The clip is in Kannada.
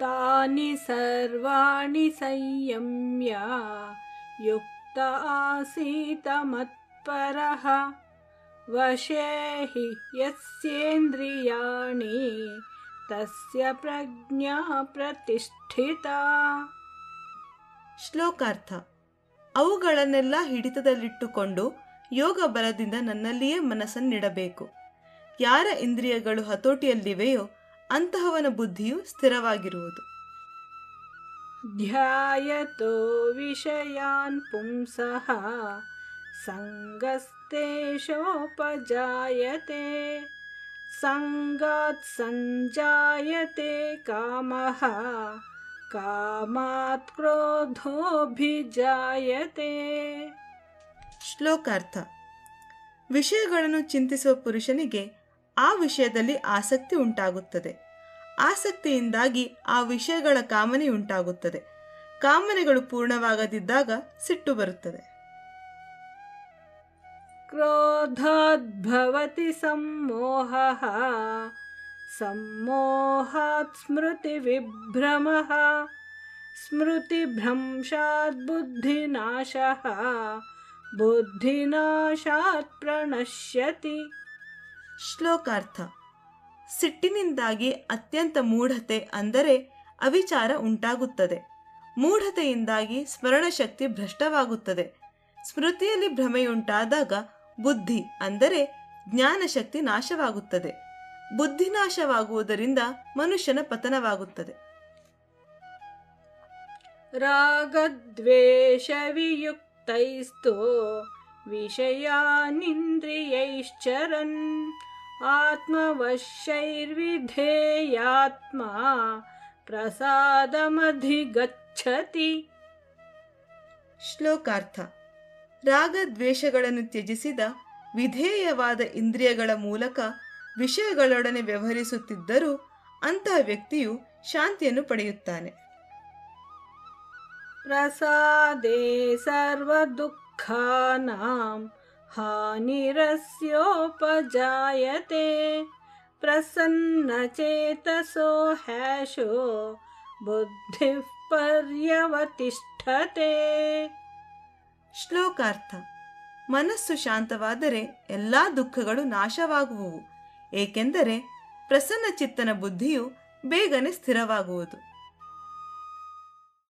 तानि सर्वाणि संयम्य युक्त आसीत मत्परः वशे हि यस्येन्द्रियाणि तस्य प्रज्ञा प्रतिष्ठिता ಶ್ಲೋಕಾರ್ಥ ಅವುಗಳನ್ನೆಲ್ಲ ಹಿಡಿತದಲ್ಲಿಟ್ಟುಕೊಂಡು ಯೋಗ ಬಲದಿಂದ ನನ್ನಲ್ಲಿಯೇ ಮನಸ್ಸನ್ನಿಡಬೇಕು ಯಾರ ಇಂದ್ರಿಯಗಳು ಹತೋಟಿಯಲ್ಲಿವೆಯೋ ಅಂತಹವನ ಬುದ್ಧಿಯು ಸ್ಥಿರವಾಗಿರುವುದು. ಧ್ಯಾಯತೋ ವಿಷಯಾನ್ ಪುಂಸಃ ಸಂಗಸ್ತೇಶೋಪಜಾಯತೆ ಸಂಗಾತ್ ಸಂಜಾಯತೆ ಕಾಮಃ ಕಾಮಾತ್ ಕ್ರೋಧೋಭಿಜಾಯತೆ. ಶ್ಲೋಕಾರ್ಥ. ವಿಷಯಗಳನ್ನು ಚಿಂತಿಸುವ ಪುರುಷನಿಗೆ ಆ ವಿಷಯದಲ್ಲಿ ಆಸಕ್ತಿ ಉಂಟಾಗುತ್ತದೆ. ಆಸಕ್ತಿಯಿಂದಾಗಿ ಆ ವಿಷಯಗಳ ಕಾಮನೆಂಟಾಗುತ್ತದೆ ಕಾಮನೆಗಳು ಪೂರ್ಣವಾಗದಿದ್ದಾಗ ಸಿಟ್ಟು ಬರುತ್ತದೆ. ಕ್ರೋಧೋದ್ಭವತಿ ಸಂಮೋಹ ಸಂಮೋಹಾತ್ ಸ್ಮೃತಿ ವಿಭ್ರಮ ಸ್ಮೃತಿ ಭ್ರಂಶಾತ್ ಬುದ್ಧಿನಾಶ ಬುದ್ಧಿನಾಶಾತ್ ಪ್ರಣಶ್ಯತಿ. ಶ್ಲೋಕಾರ್ಥ. ಸಿಟ್ಟಿನಿಂದಾಗಿ ಅತ್ಯಂತ ಮೂಢತೆ ಅಂದರೆ ಅವಿಚಾರ ಉಂಟಾಗುತ್ತದೆ. ಮೂಢತೆಯಿಂದಾಗಿ ಸ್ಮರಣಶಕ್ತಿ ಭ್ರಷ್ಟವಾಗುತ್ತದೆ. ಸ್ಮೃತಿಯಲ್ಲಿ ಭ್ರಮೆಯುಂಟಾದಾಗ ಬುದ್ಧಿ ಅಂದರೆ ಜ್ಞಾನಶಕ್ತಿ ನಾಶವಾಗುತ್ತದೆ. ಬುದ್ಧಿ ನಾಶವಾಗುವುದರಿಂದ ಮನುಷ್ಯನ ಪತನವಾಗುತ್ತದೆ. ರಾಗದ್ವೇಷವಿಯುಕ್ತೈಸ್ತೋ ವಿಷಯಾನಿಂದ್ರಿಯೈಶ್ಚರನ್ आत्मवश्यैर्विधेयात्मा प्रसादमधिगच्छति ಶ್ಲೋಕಾರ್ಥ ರಾಗ ದ್ವೇಷಗಳನ್ನು ತ್ಯಜಿಸಿದ ವಿಧೇಯವಾದ ಇಂದ್ರಿಯಗಳ ಮೂಲಕ ವಿಷಯಗಳೊಡನೆ ವ್ಯವಹರಿಸುತ್ತಿದ್ದರೂ ಅಂತಹ ವ್ಯಕ್ತಿಯು ಶಾಂತಿಯನ್ನು ಪಡೆಯುತ್ತಾನೆ प्रसादे सर्वदुःखानां हानिरस्योपजायते प्रसन्नचेतसो हैशो बुद्धिः पर्यवतिष्ठते ಶ್ಲೋಕಾರ್ಥ ಮನಸ್ಸು ಶಾಂತವಾದರೆ ಎಲ್ಲಾ ದುಃಖಗಳು ನಾಶವಾಗುವುವು ಏಕೆಂದರೆ ಪ್ರಸನ್ನ ಚಿತ್ತನ ಬುದ್ಧಿಯು ಬೇಗನೆ ಸ್ಥಿರವಾಗುವುದು